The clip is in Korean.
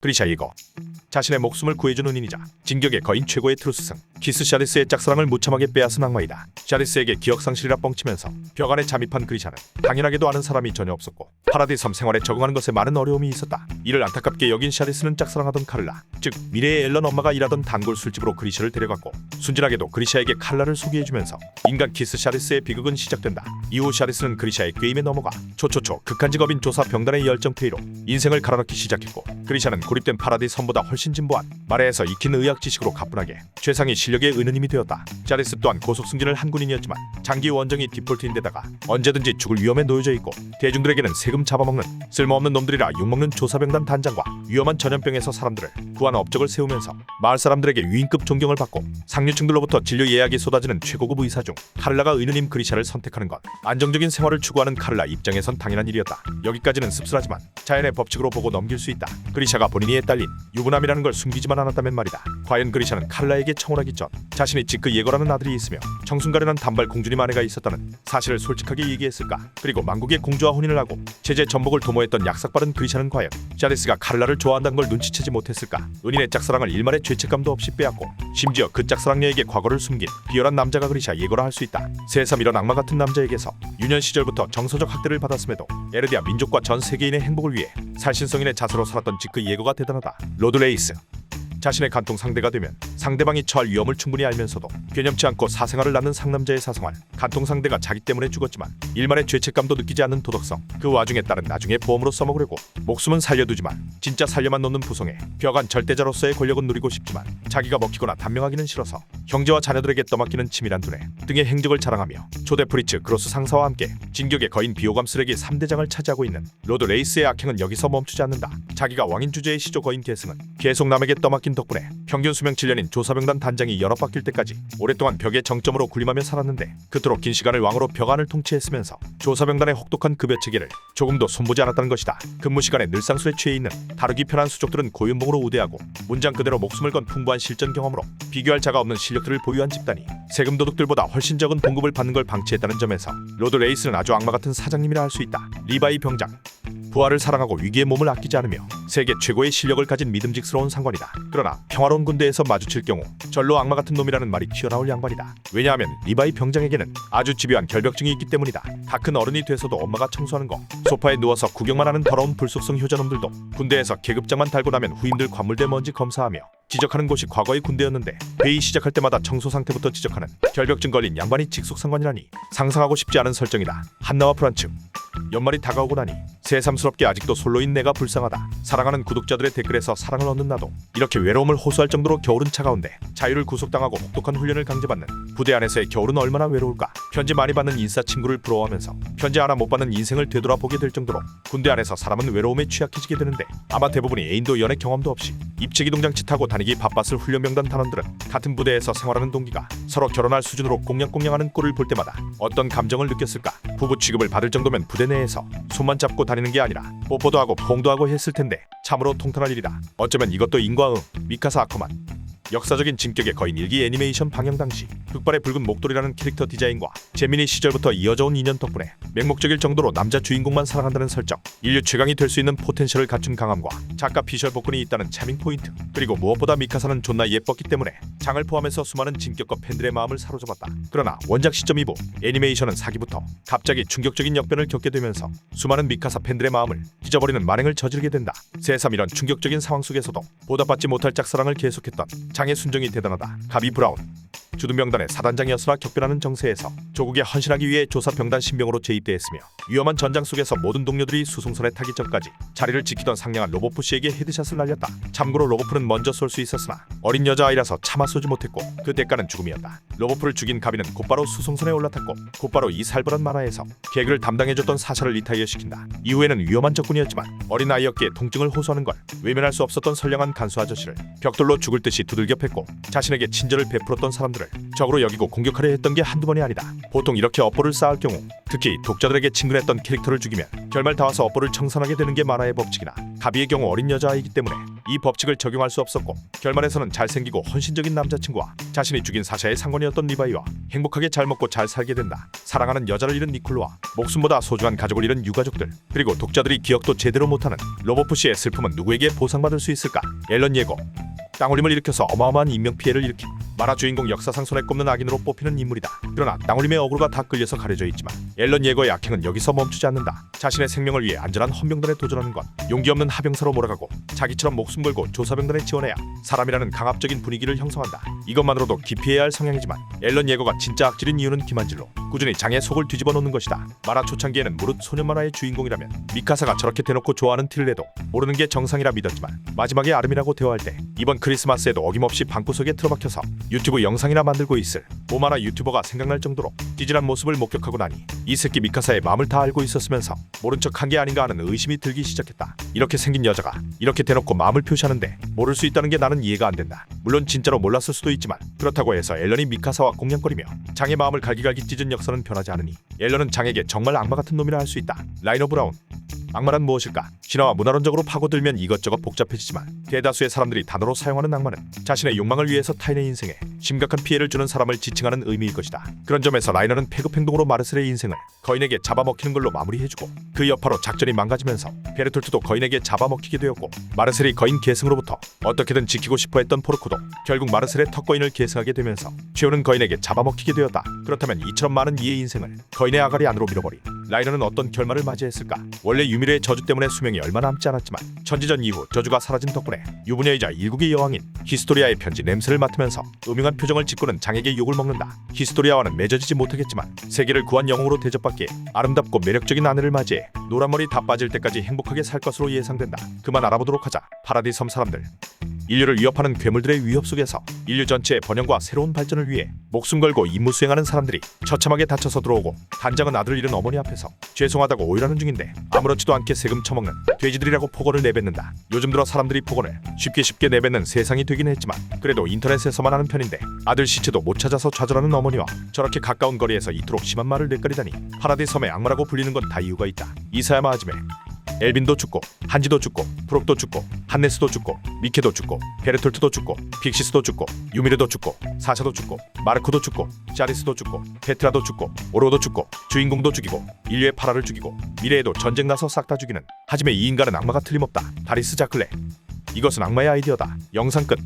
그리샤 이거. 자신의 목숨을 구해준 은인이자 진격의 거인 최고의 트루스승 키스 샤리스의 짝사랑을 무참하게 빼앗은 악마이다. 샤리스에게 기억 상실이라 뻥치면서 벽 안에 잠입한 그리샤는 당연하게도 아는 사람이 전혀 없었고 파라디 섬 생활에 적응하는 것에 많은 어려움이 있었다. 이를 안타깝게 여긴 샤리스는 짝사랑하던 카를라 즉 미래의 앨런 엄마가 일하던 단골 술집으로 그리샤를 데려갔고 순진하게도 그리샤에게 칼라를 소개해주면서 인간 키스 샤리스의 비극은 시작된다. 이후 샤리스는 그리샤의 게임에 넘어가 초초초 극한 직업인 조사 병단의 열정 페이로 인생을 갈아넣기 시작했고 그리샤는 고립된 파라디 섬보다 훨씬 진보한 말에서 익힌 의학 지식으로 가뿐하게 최상위 실 력의 은은힘이 되었다. 샤리스 또한 고속 승진을 한 군인이었지만 장기 원정이 디폴트인데다가 언제든지 죽을 위험에 놓여져 있고 대중들에게는 세금 잡아먹는 쓸모없는 놈들이라 욕먹는 조사병단 단장과 위험한 전염병에서 사람들을 구하는 업적을 세우면서 마을 사람들에게 위인급 존경을 받고 상류층들로부터 진료 예약이 쏟아지는 최고급 의사 중 카를라가 의느님 그리샤를 선택하는 건 안정적인 생활을 추구하는 카를라 입장에선 당연한 일이었다. 여기까지는 씁쓸하지만 자연의 법칙으로 보고 넘길 수 있다. 그리샤가 본인이 딸린 유부남이라는 걸 숨기지만 않았다면 말이다. 과연 그리샤는 카를라에게 청혼하기 전 자신이 지크 예거라는 아들이 있으며 청순가련한 단발 공주님 아내가 있었다는 사실을 솔직하게 얘기했을까? 그리고 망국의 공주와 혼인을 하고 제재 전복을 도모했던 약삭빠른 그리샤는 과연 샤리스가 카를라를 좋아한다는 걸 눈치채지 못했을까? 은인의 짝사랑을 일말의 죄책감도 없이 빼앗고 심지어 그 짝사랑녀에게 과거를 숨긴 비열한 남자가 그리샤 예거라 할 수 있다. 새삼 이런 악마 같은 남자에게서 유년 시절부터 정서적 학대를 받았음에도 에르디아 민족과 전 세계인의 행복을 위해 살신성인의 자세로 살았던 지크 예거가 대단하다. 로드 레이스 자신의 간통 상대가 되면 상대방이 처할 위험을 충분히 알면서도 괴념치 않고 사생활을 낳는 상남자의 사생활 간통 상대가 자기 때문에 죽었지만 일말의 죄책감도 느끼지 않는 도덕성. 그 와중에 딸은 나중에 보험으로 써먹으려고 목숨은 살려두지만 진짜 살려만 놓는 부성에 벽안 절대자로서의 권력은 누리고 싶지만 자기가 먹히거나 단명하기는 싫어서 형제와 자녀들에게 떠맡기는 치밀한 두뇌 등의 행적을 자랑하며 초대 프리츠 그로스 상사와 함께 진격의 거인 비호감 쓰레기 3대장을 차지하고 있는 로드 레이스의 악행은 여기서 멈추지 않는다. 자기가 왕인 주제의 시조 거인 계승은 계속 남에게 떠맡긴 덕분에 평균 수명 7년인 조사병단 단장이 여러 바뀔 때까지 오랫동안 벽의 정점으로 군림하며 살았는데 그토록 긴 시간을 왕으로 벽 안을 통치했으면 서 조사병단의 혹독한 급여 체계를 조금도 손보지 않았다는 것이다. 근무 시간에 늘상술에 취해 있는 다루기 편한 수족들은 고윤봉으로 우대하고 문장 그대로 목숨을 건 풍부한 실전 경험으로 비교할 자가 없는 실력들을 보유한 집단이 세금 도둑들보다 훨씬 적은 봉급을 받는 걸 방치했다는 점에서 로드 레이스는 아주 악마 같은 사장님이라 할 수 있다. 리바이 병장 부하를 사랑하고 위기의 몸을 아끼지 않으며 세계 최고의 실력을 가진 믿음직스러운 상관이다. 그러나 평화로운 군대에서 마주칠 경우 절로 악마 같은 놈이라는 말이 튀어나올 양반이다. 왜냐하면 리바이 병장에게는 아주 집요한 결벽증이 있기 때문이다. 다 큰 어른이 돼서도 엄마가 청소하는 거, 소파에 누워서 구경만 하는 더러운 불속성 효자놈들도 군대에서 계급장만 달고 나면 후임들 관물대 먼지 검사하며 지적하는 곳이 과거의 군대였는데 회의 시작할 때마다 청소 상태부터 지적하는 결벽증 걸린 양반이 직속 상관이라니 상상하고 싶지 않은 설정이다. 한나와 프란츠 연말이 다가오고 나니 새삼스럽게 아직도 솔로인 내가 불쌍하다. 사랑하는 구독자들의 댓글에서 사랑을 얻는 나도 이렇게 외로움을 호소할 정도로 겨울은 차가운데 자유를 구속당하고 혹독한 훈련을 강제받는 부대 안에서의 겨울은 얼마나 외로울까. 편지 많이 받는 인싸 친구를 부러워하면서 편지 하나 못 받는 인생을 되돌아보게 될 정도로 군대 안에서 사람은 외로움에 취약해지게 되는데 아마 대부분이 애인도 연애 경험도 없이 입체기 동장치 타고 다니기 바빴을 훈련병단 단원들은 같은 부대에서 생활하는 동기가 서로 결혼할 수준으로 꽁냥꽁냥하는 꼴을 볼 때마다 어떤 감정을 느꼈을까? 부부 취급을 받을 정도면 부대 내에서 손만 잡고 다니 는 게 아니라 뽀뽀도 하고 포옹도 하고 했을 텐데 참으로 통탄할 일이다. 어쩌면 이것도 인과응 미카사 아커만 역사적인 진격의 거인 일기 애니메이션 방영 당시 흑발의 붉은 목도리라는 캐릭터 디자인과 재민이 시절부터 이어져온 인연 덕분에 맹목적일 정도로 남자 주인공만 사랑한다는 설정. 인류 최강이 될 수 있는 포텐셜을 갖춘 강함과 작가 피셜 복근이 있다는 차밍 포인트. 그리고 무엇보다 미카사는 존나 예뻤기 때문에 장을 포함해서 수많은 진격과 팬들의 마음을 사로잡았다. 그러나 원작 시점 이후 애니메이션은 사기부터 갑자기 충격적인 역변을 겪게 되면서 수많은 미카사 팬들의 마음을 잊어버리는 만행을 저지르게 된다. 새삼 이런 충격적인 상황 속에서도 보답받지 못할 짝사랑을 계속했던 장의 순정이 대단하다. 가비 브라운 주둔병단의 사단장이었으나 격변하는 정세에서 조국에 헌신하기 위해 조사병단 신병으로 재입대했으며 위험한 전장 속에서 모든 동료들이 수송선에 타기 전까지 자리를 지키던 상냥한 로보프 씨에게 헤드샷을 날렸다. 참고로 로보프는 먼저 쏠 수 있었으나 어린 여자아이라서 차마 쏘지 못했고 그 대가는 죽음이었다. 로보프를 죽인 가비는 곧바로 수송선에 올라탔고 곧바로 이 살벌한 만화에서 개그를 담당해줬던 사샤를 리타이어 시킨다. 이후에는 위험한 적군이었지만 어린 아이였기에 통증을 호소하는 걸 외면할 수 없었던 선량한 간수 아저씨를 벽돌로 죽을 듯이 두들겨 팼고 자신에게 친절을 베풀었던 사람들을 적으로 여기고 공격하려 했던 게 한두 번이 아니다. 보통 이렇게 업보를 쌓을 경우 특히 독자들에게 친근했던 캐릭터를 죽이면 결말 다 와서 업보를 청산하게 되는 게 만화의 법칙이나 가비의 경우 어린 여자아이기 때문에 이 법칙을 적용할 수 없었고 결말에서는 잘생기고 헌신적인 남자친구와 자신이 죽인 사샤의 상관이었던 리바이와 행복하게 잘 먹고 잘 살게 된다. 사랑하는 여자를 잃은 니콜로와 목숨보다 소중한 가족을 잃은 유가족들 그리고 독자들이 기억도 제대로 못하는 로버푸시의 슬픔은 누구에게 보상받을 수 있을까? 앨런 예고 땅올림을 일으켜서 어마어마한 인명 피해를 일으킨 만화 주인공 역사상 손에 꼽는 악인으로 뽑히는 인물이다. 그러나 땅올림의 어그로가 다 끌려서 가려져 있지만 앨런 예거의 악행은 여기서 멈추지 않는다. 자신의 생명을 위해 안전한 헌병단에 도전하는 건 용기 없는 하병사로 몰아가고 자기처럼 목숨 걸고 조사병단에 지원해야 사람이라는 강압적인 분위기를 형성한다. 이것만으로도 기피해야 할 성향이지만 앨런 예거가 진짜 악질인 이유는 김한질로 꾸준히 장의 속을 뒤집어 놓는 것이다. 만화 초창기에는 무릇 소년 만화의 주인공이라면 미카사가 저렇게 대놓고 좋아하는 티를 내도 모르는 게 정상이라 믿었지만 마지막에 아름이라고 대화할 때 이번 크리스마스에도 어김없이 방구석에 틀어박혀서 유튜브 영상이나 만들고 있을 오마나 유튜버가 생각날 정도로 찌질한 모습을 목격하고 나니 이 새끼 미카사의 마음을 다 알고 있었으면서 모른 척한 게 아닌가 하는 의심이 들기 시작했다. 이렇게 생긴 여자가 이렇게 대놓고 마음을 표시하는데 모를 수 있다는 게 나는 이해가 안 된다. 물론 진짜로 몰랐을 수도 있지만 그렇다고 해서 앨런이 미카사와 공냥거리며 장의 마음을 갈기갈기 찢은 역사는 변하지 않으니 앨런은 장에게 정말 악마 같은 놈이라 할 수 있다. 라이너 브라운 악마란 무엇일까? 신화와 문화론적으로 파고들면 이것저것 복잡해지지만 대다수의 사람들이 단어로 사용하는 악마는 자신의 욕망을 위해서 타인의 인생에 심각한 피해를 주는 사람을 지칭하는 의미일 것이다. 그런 점에서 라이너는 패급 행동으로 마르셀의 인생을 거인에게 잡아먹히는 걸로 마무리해주고 그 여파로 작전이 망가지면서 베르톨트도 거인에게 잡아먹히게 되었고 마르셀이 거인 계승으로부터 어떻게든 지키고 싶어했던 포르코도 결국 마르셀의 턱거인을 계승하게 되면서 최후는 거인에게 잡아먹히게 되었다. 그렇다면 이처럼 많은 이의 인생을 거인의 아가리 안으로 밀어버린 라이너는 어떤 결말을 맞이했을까? 원래 유 미르의 저주 때문에 수명이 얼마 남지 않았지만 천지전 이후 저주가 사라진 덕분에 유부녀이자 일국의 여왕인 히스토리아의 편지 냄새를 맡으면서 음흉한 표정을 짓고는 장에게 욕을 먹는다. 히스토리아와는 맺어지지 못하겠지만 세계를 구한 영웅으로 대접받기에 아름답고 매력적인 아내를 맞이해 노란 머리 다 빠질 때까지 행복하게 살 것으로 예상된다. 그만 알아보도록 하자. 파라디 섬 사람들. 인류를 위협하는 괴물들의 위협 속에서 인류 전체의 번영과 새로운 발전을 위해 목숨 걸고 임무 수행하는 사람들이 처참하게 다쳐서 들어오고 단장은 아들 잃은 어머니 앞에서 죄송하다고 오열하는 중인데 아무렇지도 않게 세금 처먹는 돼지들이라고 폭언을 내뱉는다. 요즘 들어 사람들이 폭언을 쉽게 쉽게 내뱉는 세상이 되긴 했지만 그래도 인터넷에서만 하는 편인데 아들 시체도 못 찾아서 좌절하는 어머니와 저렇게 가까운 거리에서 이토록 심한 말을 내거리다니 파라디 섬의 악마라고 불리는 건 다 이유가 있다. 이사야마 하지메 엘빈도 죽고 한지도 죽고 프록도 죽고 한네스도 죽고 미케도 죽고 베르톨트도 죽고 픽시스도 죽고 유미르도 죽고 사샤도 죽고 마르코도 죽고 자리스도 죽고 페트라도 죽고 오로도 죽고 주인공도 죽이고 인류의 파라를 죽이고 미래에도 전쟁 나서 싹 다 죽이는 하지만 이 인간은 악마가 틀림없다. 다리스 자클레. 이것은 악마의 아이디어다. 영상 끝